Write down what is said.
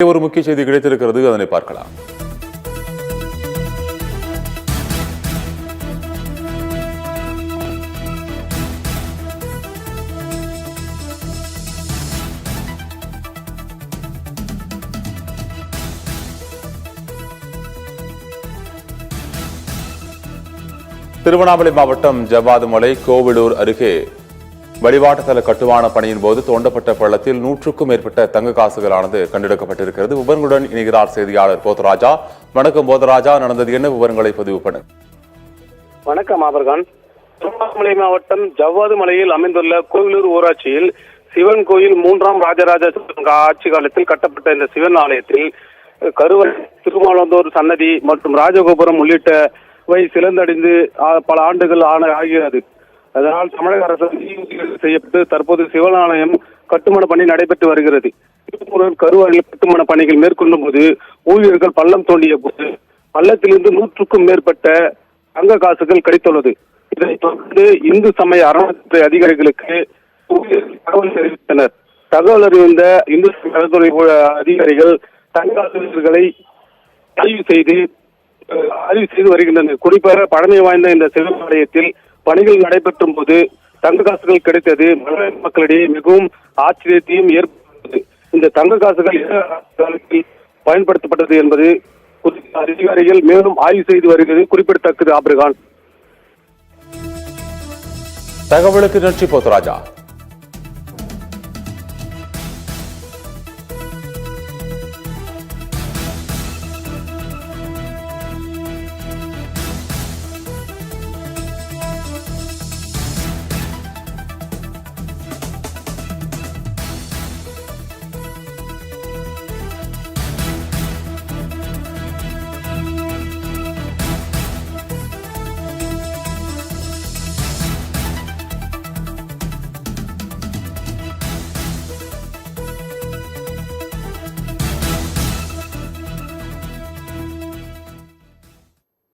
ஒரு முக்கிய செய்தி கிடைத்திருக்கிறது அதனை பார்க்கலாம். திருவண்ணாமலை மாவட்டம் ஜவ்வாதுமலை கோவிலூர் அருகே வழிபாட்டுத்தல கட்டுமான பணியின் போது தோண்டப்பட்ட பள்ளத்தில் நூற்றுக்கும் மேற்பட்ட தங்க காசுகளானது கண்டெடுக்கப்பட்டிருக்கிறது. விவரங்களுடன் இணைகிறார் செய்தியாளர் போதராஜா வணக்கம் போதராஜா நடந்தது என்ன? விவரங்களை பதிவு பண்ணு. வணக்கம் ஆபர்கான். திருவண்ணாமலை மாவட்டம் ஜவ்வாது மலையில் அமைந்துள்ள கோவிலூர் ஊராட்சியில் சிவன் கோயில் மூன்றாம் ராஜராஜ ஆட்சி காலத்தில் கட்டப்பட்ட இந்த சிவன் ஆலயத்தில் கருவறை திருமாலந்தோர் சன்னதி மற்றும் ராஜகோபுரம் உள்ளிட்டவை சிறந்தடைந்து பல ஆண்டுகள் ஆன ஆகிறது அதனால் தமிழக அரசு செய்யப்பட்டு தற்போது சிவனாலயம் கட்டுமான பணி நடைபெற்று வருகிறது. திருப்பூரில் கருவறையில் கட்டுமான பணிகள் மேற்கொள்ளும் போது ஊழியர்கள் பள்ளம் தோண்டிய போது பள்ளத்திலிருந்து நூற்றுக்கும் மேற்பட்ட தங்க காசுகள் கிடைத்துள்ளது. இதைத் தொடர்ந்து இந்து சமய அறநிலையத்துறை அதிகாரிகளுக்கு தகவல் தெரிவித்தனர். தகவல் அறிந்த இந்து சமய அறநிலையத்துறை அதிகாரிகள் தங்க காசுகளை ஆய்வு செய்து ஆய்வு செய்து வருகின்றனர். குறிப்பாக பழமை வாய்ந்த இந்த சிவபாளையத்தில் பணிகள் நடைபெற்றும் போது தங்க காசுகள் கிடைத்தது. மக்களிடையே மிகவும் ஆச்சரியத்தையும் ஏற்பட்டது இந்த தங்க காசுகள் பயன்படுத்தப்பட்டது என்பது குறித்த அதிகாரிகள் மேலும் ஆய்வு செய்து வருகிறது. குறிப்பிடத்தக்கது ஆபிரகான். தகவலுக்கு நன்றி போதராஜா